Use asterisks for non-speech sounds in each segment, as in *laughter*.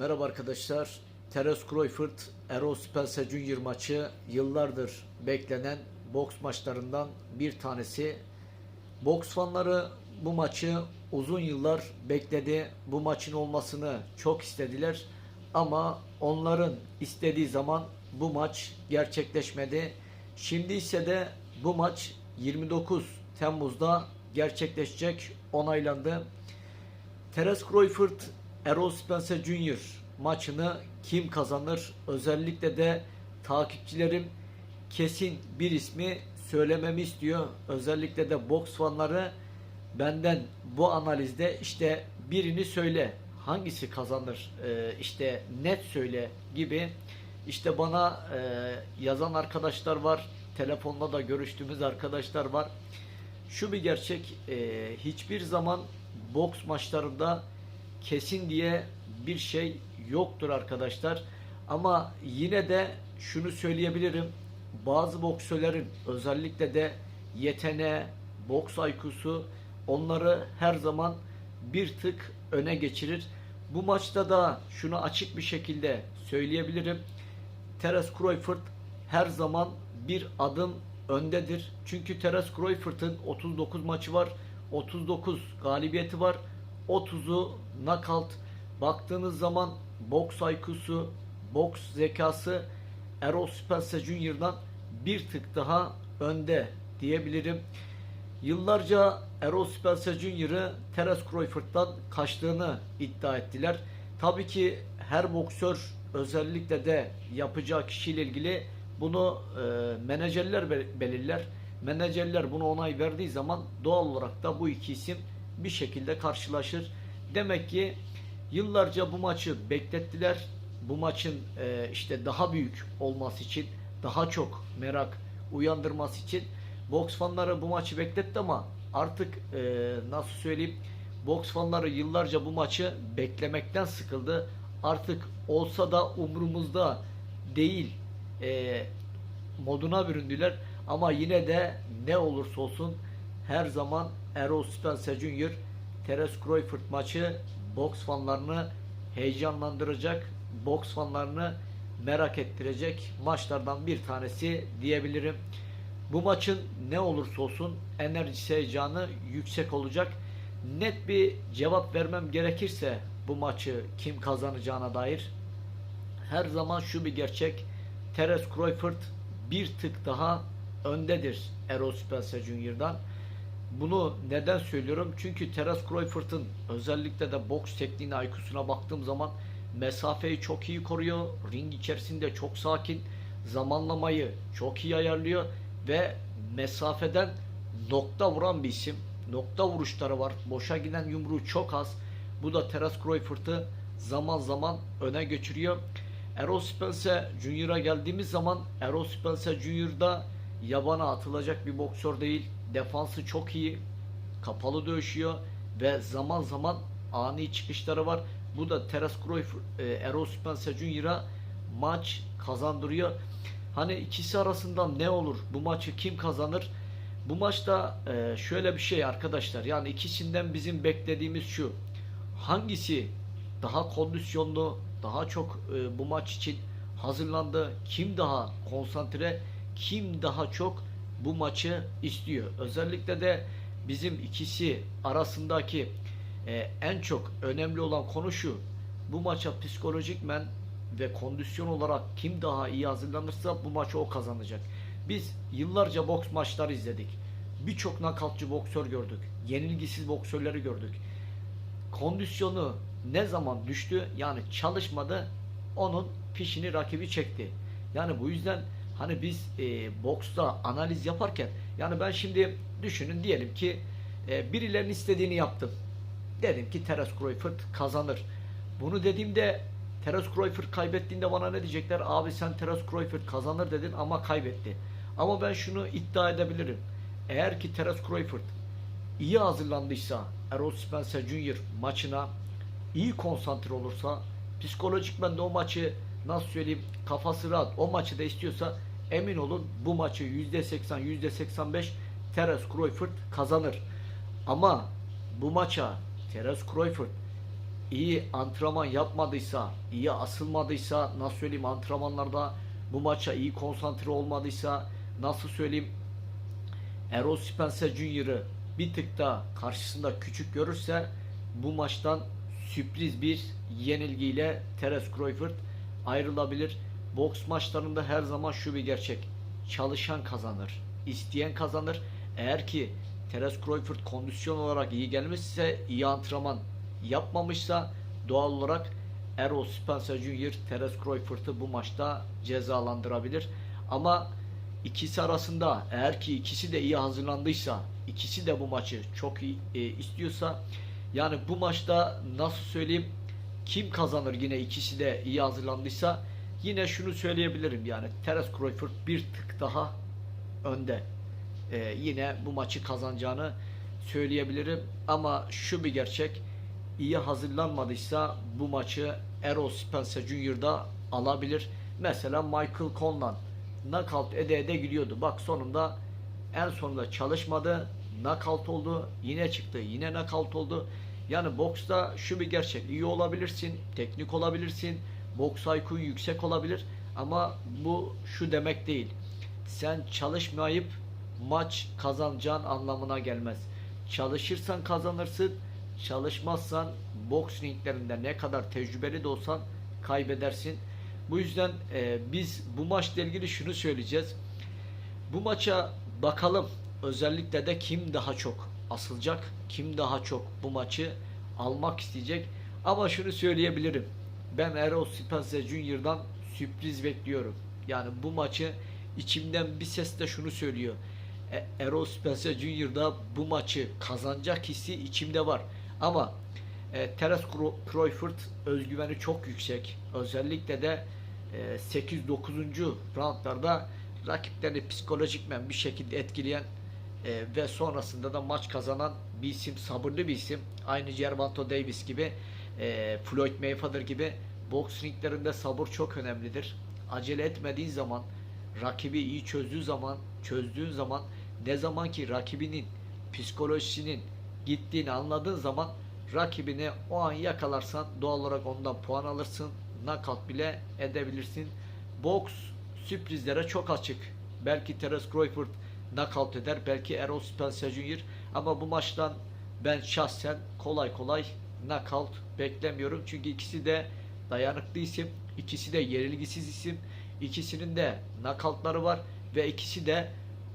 Merhaba arkadaşlar. Teres Cruyfford Spence Junior maçı yıllardır beklenen boks maçlarından bir tanesi. Boks fanları bu maçı uzun yıllar bekledi. Bu maçın olmasını çok istediler. Ama onların istediği zaman bu maç gerçekleşmedi. Şimdi ise de bu maç 29 Temmuz'da gerçekleşecek onaylandı. Terence Crawford, Errol Spence Jr. maçını kim kazanır? Özellikle de takipçilerim kesin bir ismi söylememi istiyor. Özellikle de boks fanları benden bu analizde işte birini söyle. Hangisi kazanır? Ee, işte net söyle gibi. İşte bana e, yazan arkadaşlar var. Telefonla da görüştüğümüz arkadaşlar var. Şu bir gerçek, e, hiçbir zaman boks maçlarında kesin diye bir şey yoktur arkadaşlar. Ama yine de şunu söyleyebilirim. Bazı boksörlerin özellikle de yeteneği, boks IQ'su onları her zaman bir tık öne geçirir. Bu maçta da şunu açık bir şekilde söyleyebilirim. Terence Crawford her zaman bir adım öndedir. Çünkü Terence Crawford'ın 39 maçı var. 39 galibiyeti var. 30'u knockout. Baktığınız zaman boks IQ'su, boks zekası Errol Spence Jr.'dan bir tık daha önde diyebilirim. Yıllarca Errol Spence Jr.'ı Terence Crawford'dan kaçtığını iddia ettiler. Tabii ki her boksör özellikle de yapacağı kişiyle ilgili bunu e, menajerler be- belirler. Menajerler buna onay verdiği zaman doğal olarak da bu iki isim bir şekilde karşılaşır. Demek ki yıllarca bu maçı beklettiler. Bu maçın e, işte daha büyük olması için, daha çok merak uyandırması için boks fanları bu maçı bekletti ama artık e, nasıl söyleyeyim boks fanları yıllarca bu maçı beklemekten sıkıldı. Artık olsa da umurumuzda değil e, moduna büründüler. Ama yine de ne olursa olsun her zaman Errol Spence Jr. Terence Crawford maçı boks fanlarını heyecanlandıracak, boks fanlarını merak ettirecek maçlardan bir tanesi diyebilirim. Bu maçın ne olursa olsun enerjisi heyecanı yüksek olacak. Net bir cevap vermem gerekirse bu maçı kim kazanacağına dair her zaman şu bir gerçek. Terence Crawford bir tık daha öndedir Errol Spence Jr.'dan. Bunu neden söylüyorum? Çünkü Terence Crawford'ın özellikle de boks tekniğine, IQ'suna baktığım zaman mesafeyi çok iyi koruyor. Ring içerisinde çok sakin. Zamanlamayı çok iyi ayarlıyor ve mesafeden nokta vuran bir isim. Nokta vuruşları var. Boşa giden yumruğu çok az. Bu da Terence Crawford'ı zaman zaman öne geçiriyor. Errol Spence Junior'a geldiğimiz zaman Errol Spence Junior'da yabana atılacak bir boksör değil. Defansı çok iyi. Kapalı dövüşüyor ve zaman zaman ani çıkışları var. Bu da Terence Crawford, e, Errol Spence Junior'a maç kazandırıyor. Hani ikisi arasından ne olur? Bu maçı kim kazanır? Bu maçta e, şöyle bir şey arkadaşlar. Yani ikisinden bizim beklediğimiz şu. Hangisi daha kondisyonlu, daha çok e, bu maç için hazırlandı? Kim daha konsantre? Kim daha çok bu maçı istiyor? Özellikle de bizim ikisi arasındaki e, en çok önemli olan konu şu. Bu maça psikolojikmen ve kondisyon olarak kim daha iyi hazırlanırsa bu maçı o kazanacak. Biz yıllarca boks maçları izledik. Birçok knockoutçı boksör gördük. Yenilgisiz boksörleri gördük. Kondisyonu ne zaman düştü yani çalışmadı onun fişini rakibi çekti. Yani bu yüzden hani biz e, boksta analiz yaparken yani ben şimdi düşünün diyelim ki e, birilerinin istediğini yaptım. Dedim ki Terence Crawford kazanır. Bunu dediğimde Terence Crawford kaybettiğinde bana ne diyecekler? Abi sen Terence Crawford kazanır dedin ama kaybetti. Ama ben şunu iddia edebilirim. Eğer ki Terence Crawford iyi hazırlandıysa Errol Spence Jr. maçına iyi konsantre olursa psikolojik ben de o maçı nasıl söyleyeyim kafası rahat o maçı da istiyorsa emin olun bu maçı %80 %85 Terence Crawford kazanır. Ama bu maça Terence Crawford iyi antrenman yapmadıysa, iyi asılmadıysa, nasıl söyleyeyim antrenmanlarda bu maça iyi konsantre olmadıysa, nasıl söyleyeyim Errol Spence Jr.'ı bir tık da karşısında küçük görürse bu maçtan sürpriz bir yenilgiyle Teres Crawford ayrılabilir. Boks maçlarında her zaman şu bir gerçek. Çalışan kazanır. isteyen kazanır. Eğer ki Teres Crawford kondisyon olarak iyi gelmişse, iyi antrenman yapmamışsa doğal olarak Errol Spence Jr. Teres Crawford'ı bu maçta cezalandırabilir. Ama ikisi arasında eğer ki ikisi de iyi hazırlandıysa, ikisi de bu maçı çok iyi e, istiyorsa yani bu maçta nasıl söyleyeyim kim kazanır yine ikisi de iyi hazırlandıysa yine şunu söyleyebilirim yani Teres Crawford bir tık daha önde. E, yine bu maçı kazanacağını söyleyebilirim ama şu bir gerçek iyi hazırlanmadıysa bu maçı Errol Spence Jr. da alabilir. Mesela Michael Conlan knockout ede ede gidiyordu. Bak sonunda en sonunda çalışmadı. Knockout oldu. Yine çıktı. Yine knockout oldu. Yani boksta şu bir gerçek. iyi olabilirsin. Teknik olabilirsin. Boks IQ'un yüksek olabilir. Ama bu şu demek değil. Sen çalışmayıp maç kazanacağın anlamına gelmez. Çalışırsan kazanırsın. Çalışmazsan boks ringlerinde ne kadar tecrübeli de olsan kaybedersin. Bu yüzden e, biz bu maçla ilgili şunu söyleyeceğiz. Bu maça bakalım özellikle de kim daha çok asılacak, kim daha çok bu maçı almak isteyecek. Ama şunu söyleyebilirim. Ben Errol Spence Junior'dan sürpriz bekliyorum. Yani bu maçı içimden bir ses de şunu söylüyor. E, Errol Spence Junior'da bu maçı kazanacak hissi içimde var. Ama e, Teres Crawford özgüveni çok yüksek. Özellikle de e, 8-9. roundlarda rakiplerini psikolojikmen bir şekilde etkileyen e, ve sonrasında da maç kazanan bir isim, sabırlı bir isim. Aynı Gervonta Davis gibi, e, Floyd Mayweather gibi boks ringlerinde sabır çok önemlidir. Acele etmediğin zaman, rakibi iyi çözdüğü zaman, çözdüğün zaman ne zaman ki rakibinin psikolojisinin gittiğini anladığın zaman rakibini o an yakalarsan doğal olarak ondan puan alırsın. Knockout bile edebilirsin. Boks sürprizlere çok açık. Belki Teres Crawford knockout eder. Belki Errol Spence Jr. Ama bu maçtan ben şahsen kolay kolay knockout beklemiyorum. Çünkü ikisi de dayanıklı isim. ikisi de yenilgisiz isim. İkisinin de knockoutları var ve ikisi de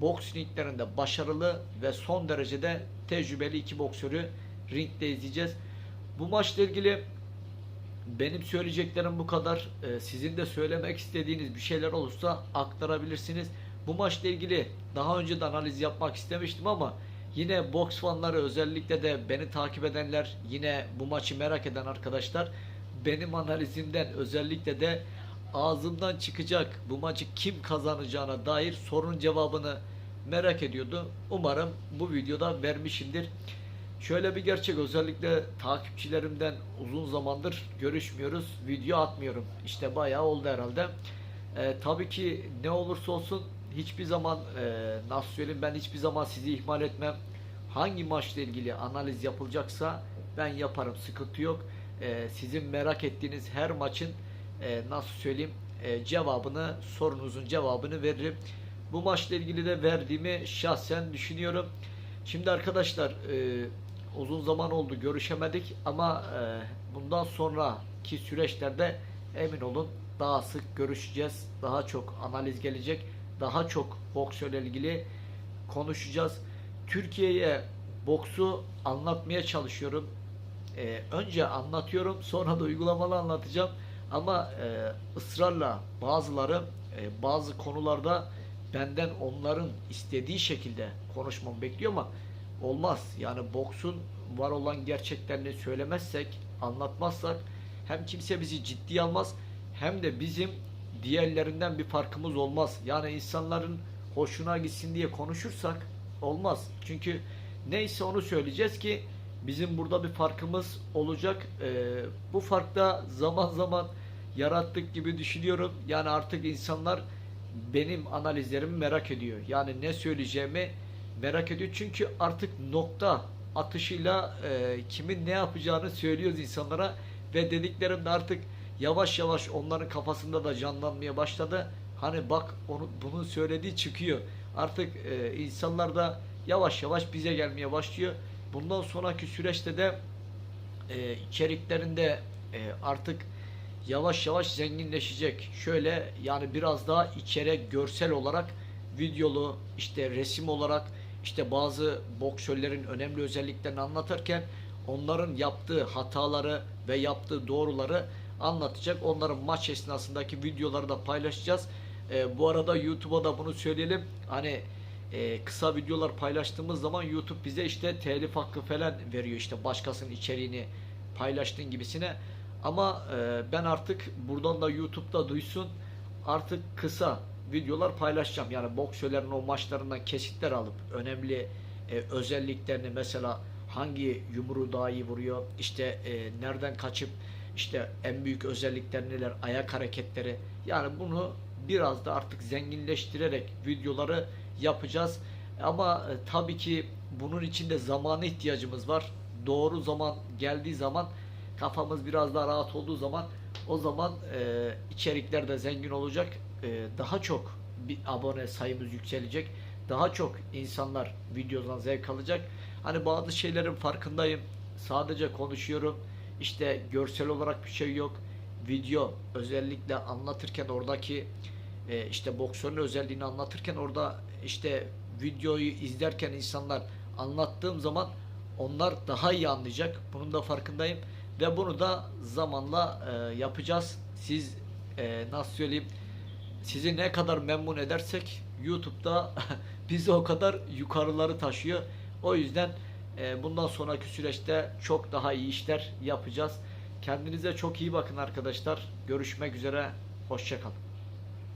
boks ringlerinde başarılı ve son derecede tecrübeli iki boksörü ringde izleyeceğiz. Bu maçla ilgili benim söyleyeceklerim bu kadar. Ee, sizin de söylemek istediğiniz bir şeyler olursa aktarabilirsiniz. Bu maçla ilgili daha önce de analiz yapmak istemiştim ama yine boks fanları özellikle de beni takip edenler yine bu maçı merak eden arkadaşlar benim analizimden özellikle de ağzımdan çıkacak bu maçı kim kazanacağına dair sorunun cevabını merak ediyordu. Umarım bu videoda vermişimdir. Şöyle bir gerçek özellikle takipçilerimden uzun zamandır görüşmüyoruz. Video atmıyorum. İşte bayağı oldu herhalde. Ee, tabii ki ne olursa olsun hiçbir zaman e, nasıl söyleyeyim ben hiçbir zaman sizi ihmal etmem. Hangi maçla ilgili analiz yapılacaksa ben yaparım. Sıkıntı yok. Ee, sizin merak ettiğiniz her maçın e, nasıl söyleyeyim e, cevabını sorunuzun cevabını veririm. Bu maçla ilgili de verdiğimi şahsen düşünüyorum. Şimdi arkadaşlar e, uzun zaman oldu görüşemedik ama e, bundan sonraki süreçlerde emin olun daha sık görüşeceğiz. Daha çok analiz gelecek. Daha çok boksörle ilgili konuşacağız. Türkiye'ye boksu anlatmaya çalışıyorum. E, önce anlatıyorum sonra da uygulamalı anlatacağım. Ama e, ısrarla bazıları e, bazı konularda benden onların istediği şekilde konuşmamı bekliyor ama olmaz. Yani boksun var olan gerçeklerini söylemezsek, anlatmazsak hem kimse bizi ciddiye almaz hem de bizim diğerlerinden bir farkımız olmaz. Yani insanların hoşuna gitsin diye konuşursak olmaz. Çünkü neyse onu söyleyeceğiz ki bizim burada bir farkımız olacak. Ee, bu farkta zaman zaman yarattık gibi düşünüyorum. Yani artık insanlar benim analizlerimi merak ediyor. Yani ne söyleyeceğimi merak ediyor. Çünkü artık nokta atışıyla e, kimin ne yapacağını söylüyoruz insanlara ve dediklerimde artık yavaş yavaş onların kafasında da canlanmaya başladı. Hani bak onu bunun söylediği çıkıyor. Artık e, insanlar da yavaş yavaş bize gelmeye başlıyor. Bundan sonraki süreçte de e, içeriklerinde e, artık yavaş yavaş zenginleşecek. Şöyle yani biraz daha içeri görsel olarak videolu işte resim olarak işte bazı boksörlerin önemli özelliklerini anlatırken onların yaptığı hataları ve yaptığı doğruları anlatacak. Onların maç esnasındaki videoları da paylaşacağız. E, bu arada YouTube'a da bunu söyleyelim. Hani e, kısa videolar paylaştığımız zaman YouTube bize işte telif hakkı falan veriyor işte başkasının içeriğini paylaştığın gibisine. Ama e, ben artık buradan da YouTube'da duysun artık kısa videolar paylaşacağım. Yani boksörlerin o maçlarından kesitler alıp önemli e, özelliklerini mesela hangi yumruğu daha iyi vuruyor, işte e, nereden kaçıp işte en büyük özellikler neler, ayak hareketleri. Yani bunu biraz da artık zenginleştirerek videoları yapacağız. Ama e, tabii ki bunun için de zamana ihtiyacımız var. Doğru zaman geldiği zaman kafamız biraz daha rahat olduğu zaman o zaman e, içerikler de zengin olacak. E, daha çok bir abone sayımız yükselecek. Daha çok insanlar videodan zevk alacak. Hani bazı şeylerin farkındayım. Sadece konuşuyorum. İşte görsel olarak bir şey yok. Video özellikle anlatırken oradaki e, işte boksörün özelliğini anlatırken orada işte videoyu izlerken insanlar anlattığım zaman onlar daha iyi anlayacak. Bunun da farkındayım ve bunu da zamanla e, yapacağız. Siz e, nasıl söyleyeyim? Sizi ne kadar memnun edersek YouTube'da *laughs* bizi o kadar yukarıları taşıyor. O yüzden e, bundan sonraki süreçte çok daha iyi işler yapacağız. Kendinize çok iyi bakın arkadaşlar. Görüşmek üzere. Hoşçakalın.